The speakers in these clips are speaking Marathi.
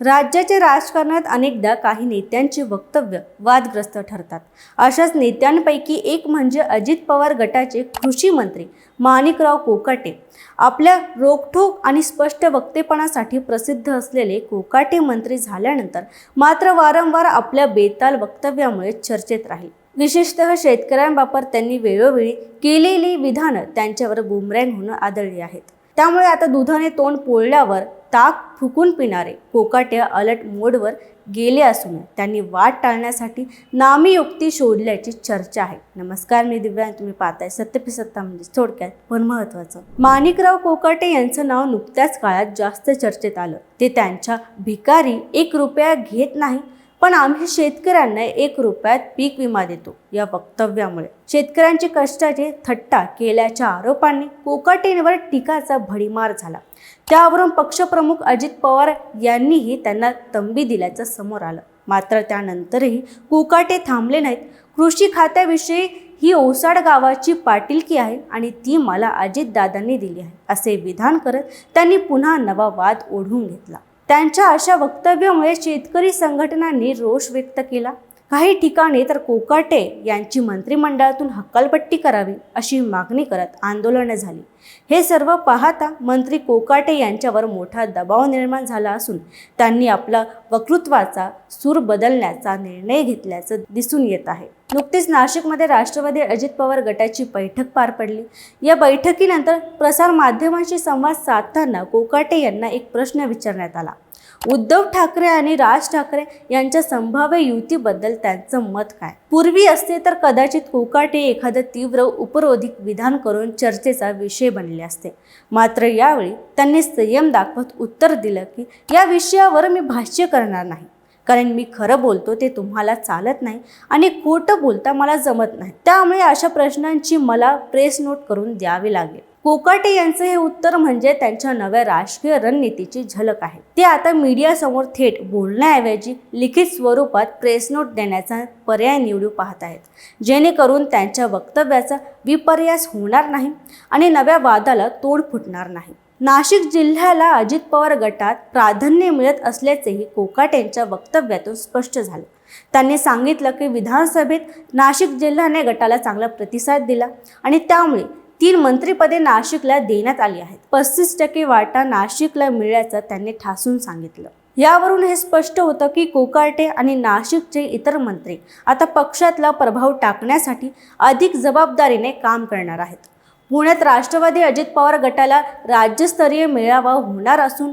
राज्याच्या राजकारणात अनेकदा काही नेत्यांची वक्तव्य वादग्रस्त ठरतात. अशाच नेत्यांपैकी एक म्हणजे अजित पवार गटाचे कृषी मंत्री माणिकराव कोकाटे. आपल्या रोखठोक आणि स्पष्ट वक्तेपणासाठी प्रसिद्ध असलेले कोकाटे मंत्री झाल्यानंतर मात्र वारंवार आपल्या बेताल वक्तव्यामुळे चर्चेत राहील. विशेषतः शेतकऱ्यांबाबत त्यांनी वेळोवेळी केलेली विधानं त्यांच्यावर बुमरँग होणं आदळली आहेत. त्यामुळे आता दुधाने तोंड पोळल्यावर ताक फुकून पिणारे कोकाटे अलर्ट मोडवर गेले असून त्यांनी वाट टाळण्यासाठी नामी युक्ती शोधल्याची चर्चा आहे. नमस्कार मी दिव्या तुम्ही पाहताय सत्यपी सत्ता म्हणजे थोडक्यात पण महत्त्वाचं. माणिकराव कोकाटे यांचं नाव नुकत्याच काळात जास्त चर्चेत आलं. ते त्यांच्या भिकारी एक रुपया घेत नाही पण आम्ही शेतकऱ्यांना एक रुपयात पीक विमा देतो या वक्तव्यामुळे. शेतकऱ्यांची कष्टाचे थट्टा केल्याच्या आरोपांनी कोकाटेंवर टीकाचा भडीमार झाला. त्यावरून पक्षप्रमुख अजित पवार यांनीही त्यांना तंबी दिल्याचं समोर आलं. मात्र त्यानंतरही कोकाटे थांबले नाहीत. कृषी खात्याविषयी ही ओसाड गावाची पाटीलकी आहे आणि ती मला अजितदादांनी दिली आहे असे विधान करत त्यांनी पुन्हा नवा वाद ओढवून घेतला. त्यांच्या अशा वक्तव्यामुळे शेतकरी संघटनांनी रोष व्यक्त केला. काही ठिकाणी तर कोकाटे यांची मंत्रिमंडळातून हक्कालपट्टी करावी अशी मागणी करत आंदोलनं झाली. हे सर्व पाहता मंत्री कोकाटे यांच्यावर मोठा दबाव निर्माण झाला असून त्यांनी आपला वक्तृत्वाचा सूर बदलण्याचा निर्णय घेतल्याचं दिसून येत आहे. नुकतीच नाशिकमध्ये राष्ट्रवादी अजित पवार गटाची बैठक पार पडली. या बैठकीनंतर प्रसार माध्यमांशी संवाद साधताना कोकाटे यांना एक प्रश्न विचारण्यात आला. उद्धव ठाकरे आणि राज ठाकरे यांच्या संभाव्य युतीबद्दल त्यांचं मत काय? पूर्वी असते तर कदाचित कोकाटे एखादं तीव्र उपरोधिक विधान करून चर्चेचा विषय बनले असते. मात्र यावेळी त्यांनी संयम दाखवत उत्तर दिलं की या विषयावर मी भाष्य करणार नाही. कारण मी खरं बोलतो ते तुम्हाला चालत नाही आणि खोटं बोलता मला जमत नाही. त्यामुळे अशा प्रश्नांची मला प्रेस नोट करून द्यावी लागेल. कोकाटे यांचं हे उत्तर म्हणजे त्यांच्या नव्या राजकीय रणनीतीची झलक आहे. ते आता मीडियासमोर थेट बोलण्याऐवजी लिखित स्वरूपात प्रेस नोट देण्याचा पर्याय निवडू पाहत आहेत. जेणेकरून त्यांच्या वक्तव्याचा विपर्यास होणार नाही आणि नव्या वादाला तोड फुटणार नाही. नाशिक जिल्ह्याला अजित पवार गटात प्राधान्य मिळत असल्याचेही कोकाटेंच्या वक्तव्यातून स्पष्ट झालं. त्यांनी सांगितलं की विधानसभेत नाशिक जिल्ह्याने गटाला चांगला प्रतिसाद दिला आणि त्यामुळे तीन मंत्रिपदे नाशिकला देण्यात आली आहेत. पस्तीस टक्के वाटा नाशिकला मिळाल्याचं त्यांनी ठासून सांगितलं. यावरून हे स्पष्ट होतं की कोकाटे आणि नाशिकचे इतर मंत्री आता पक्षातला प्रभाव टाकण्यासाठी अधिक जबाबदारीने काम करणार आहेत. पुण्यात राष्ट्रवादी अजित पवार गटाला राज्यस्तरीय मेळावा होणार असून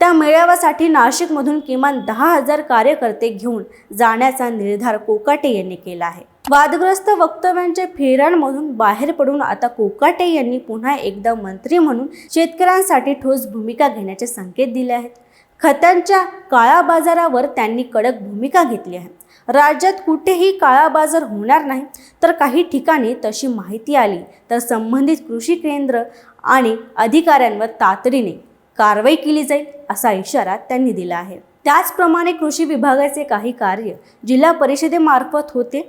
त्या मेळाव्यासाठी नाशिकमधून किमान दहा हजार कार्यकर्ते घेऊन जाण्याचा निर्धार कोकाटे यांनी केला आहे. वादग्रस्त वक्तव्यांच्या फेऱ्यांमधून बाहेर पडून आता कोकाटे यांनी पुन्हा एकदा मंत्री म्हणून शेतकऱ्यांसाठी ठोस भूमिका घेण्याचे संकेत दिले आहेत. खतांच्या काळा बाजारावर त्यांनी कडक भूमिका घेतली आहे. राज्यात कुठेही काळा बाजार होणार नाही तर काही ठिकाणी तशी माहिती आली तर संबंधित कृषी केंद्र आणि अधिकाऱ्यांवर तातडीने कारवाई केली जाईल असा इशारा त्यांनी दिला आहे. त्याचप्रमाणे कृषी विभागाचे काही कार्य जिल्हा परिषदेमार्फत होते.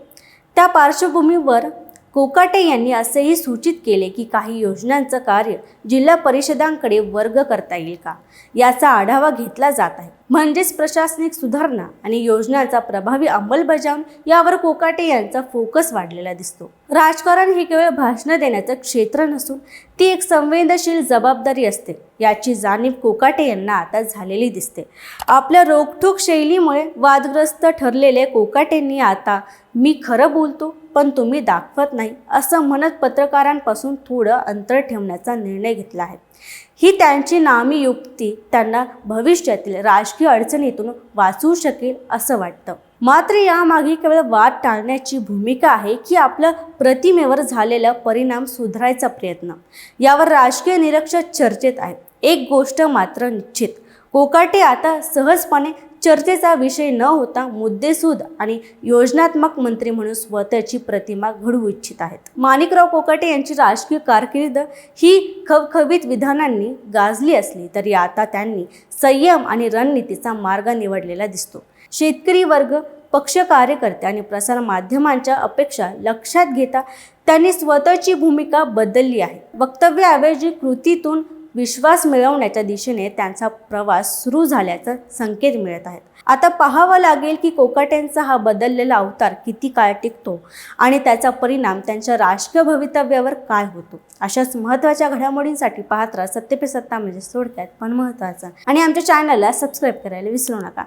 त्या पार्श्वभूमीवर कोकाटे यांनी असेही सूचित केले की काही योजनांचं कार्य जिल्हा परिषदांकडे वर्ग करता येईल का? याचा आढावा घेतला जात आहे. म्हणजेच प्रशासनिक सुधारणा आणि योजनांचा प्रभावी अंमलबजावणी यावर कोकाटे यांचा फोकस वाढलेला दिसतो. राजकारण हे केवळ भाषणं देण्याचं क्षेत्र नसून ती एक संवेदनशील जबाबदारी असते. याची जाणीव कोकाटे यांना आता झालेली दिसते. आपल्या रोखठोक शैलीमुळे वादग्रस्त ठरलेले कोकाटेंनी आता मी खरं बोलतो पण तुम्ही दाखवत नाही असं म्हणत पत्रकारांपासून थोडं अंतर ठेवण्याचा निर्णय घेतला आहे. ही त्यांची नामी युक्ती त्यांना भविष्यातील राजकीय अडचणीतून वाचवू शकेल असं वाटतं. मात्र यामागे केवळ वाद टाळण्याची भूमिका आहे की आपलं प्रतिमेवर झालेला परिणाम सुधारायचा प्रयत्न. यावर राजकीय निरीक्षक चर्चेत आहेत. एक गोष्ट मात्र निश्चित. कोकाटे आता सहजपणे चर्चेचा विषय न होता मुद्देसूद आणि योजनात्मक मंत्री म्हणून स्वतःची प्रतिमा घडवू इच्छित आहेत. माणिकराव कोकाटे यांची राजकीय कारकीर्द ही खवखवीत विधानांनी गाजली असली तरी आता त्यांनी संयम आणि रणनीतीचा मार्ग निवडलेला दिसतो. शेतकरी वर्ग पक्ष कार्यकर्ते आणि प्रसार माध्यमांच्या अपेक्षा लक्षात घेता त्यांनी स्वतःची भूमिका बदलली आहे. वक्तव्याऐवजी कृतीतून विश्वास मिळवण्याच्या दिशेने त्यांचा प्रवास सुरू झाल्याचं संकेत मिळत आहेत. आता पाहावं लागेल की कोकाट्यांचा हा बदललेला अवतार किती काळ टिकतो आणि त्याचा परिणाम त्यांच्या राजकीय भवितव्यावर काय होतो? अशाच महत्त्वाच्या घडामोडींसाठी पाहत राहा सत्य पे सत्ता म्हणजे थोडक्यात पण महत्त्वाचं. आणि आमच्या चॅनलला सबस्क्राईब करायला विसरू नका.